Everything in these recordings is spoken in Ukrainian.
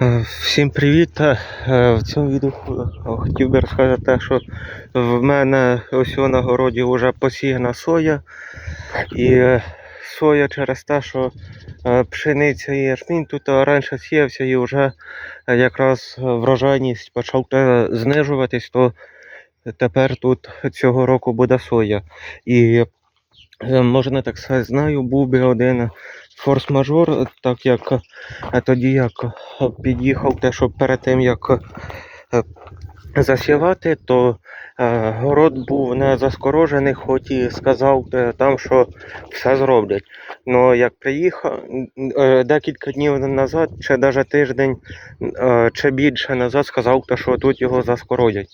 Е, Всім привіт! Е, В цьому відео хотів би розказати, що в мене ось на городі вже посіяна соя. І е, соя через те, що пшениця і ячмінь тут раніше сіявся і вже якраз врожайність почав знижуватись, то тепер тут цього року буде соя. І можна так сказати, знаю, був би один форс-мажор, так як е, тоді як під'їхав те, що перед тим як е, засівати, то е, город був не заскорожений, хоч і сказав там, що все зроблять. Ну як приїхав е, декілька днів назад, чи навіть тиждень е, чи більше назад сказав, що тут його заскородять.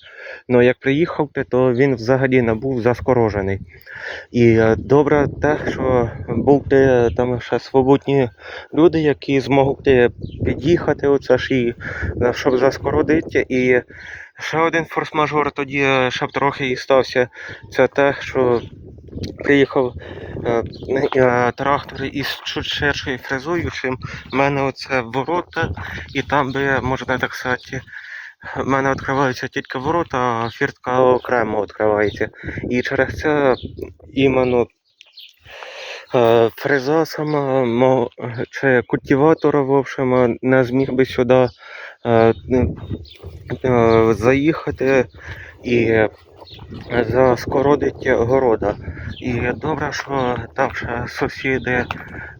Ну як приїхав, то він взагалі не був заскорожений. І е, добре те, що були там ще свободні люди, які е, під'їхати, оце ж і щоб заскородити. І ще один форс-мажор тоді, е, щоб трохи і стався, це те, що приїхав е, е, трактор із чуть ширшою фрезою, чим в мене оце ворота, і там би, можна так сказати, в мене відкриваються тільки ворота, а фіртка окремо відкривається. І через це іменно е, фреза сама чи культиватор, в общем, не зміг би сюди е, е, заїхати і заскородити города. І добре, що ще сусіди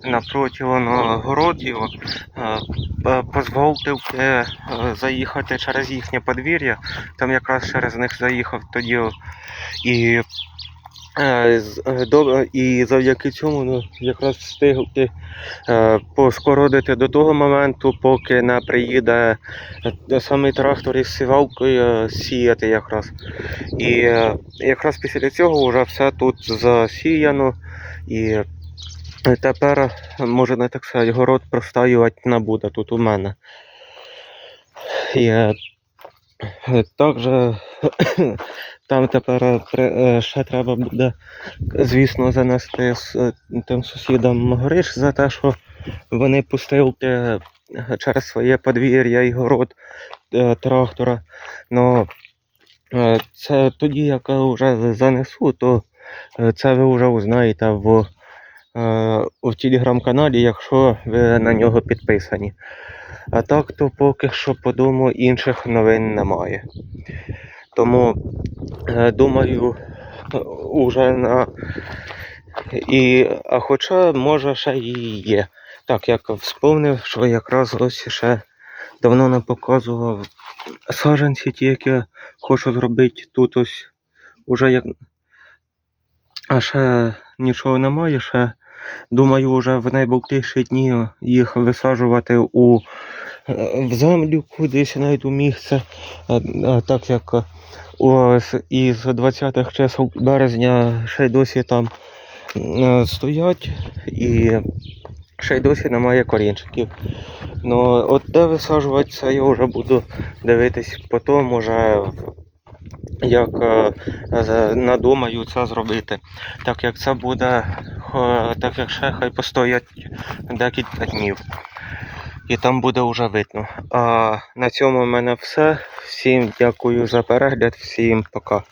напроти городів дозволив е, заїхати через їхнє подвір'я. Там якраз через них заїхав тоді. І, і завдяки цьому ну, якраз встиг е, поскородити до того моменту, поки не приїде е, самий трактор із сівалкою е, сіяти якраз. І е, якраз після цього вже все тут засіяно. І тепер, можна так сказати, город простаювати не буде тут у мене. І е, також там тепер е, е, ще треба буде, звісно, занести з е, тим сусідам гориш за те, що вони пустили через своє подвір'я і город трактора. Ну, е, це тоді, як вже занесу, то це ви вже узнаєте в, в телеграм-каналі, якщо ви на нього підписані. А так, то поки що по дому інших новин немає. Тому е, думаю, е, уже на. І, а хоча може ще і є. Так, як вспомнив, що якраз ось ще давно не показував саджанці, ті, які хочу зробити тут ось уже як. А ще нічого немає, ще думаю, вже в найближчі дні їх висаджувати у в землю кудись знайду місце, а, а, так як е, ось із 20-х чисел березня ще й досі там е, стоять і ще й досі немає корінчиків. Ну, от де висаджувати це я вже буду дивитись потім, в- як е, надумаю це зробити. Так як це буде, так як ще хай постоять декілька днів. І там буде вже видно. А на цьому в мене все. Всім дякую за перегляд, всім пока.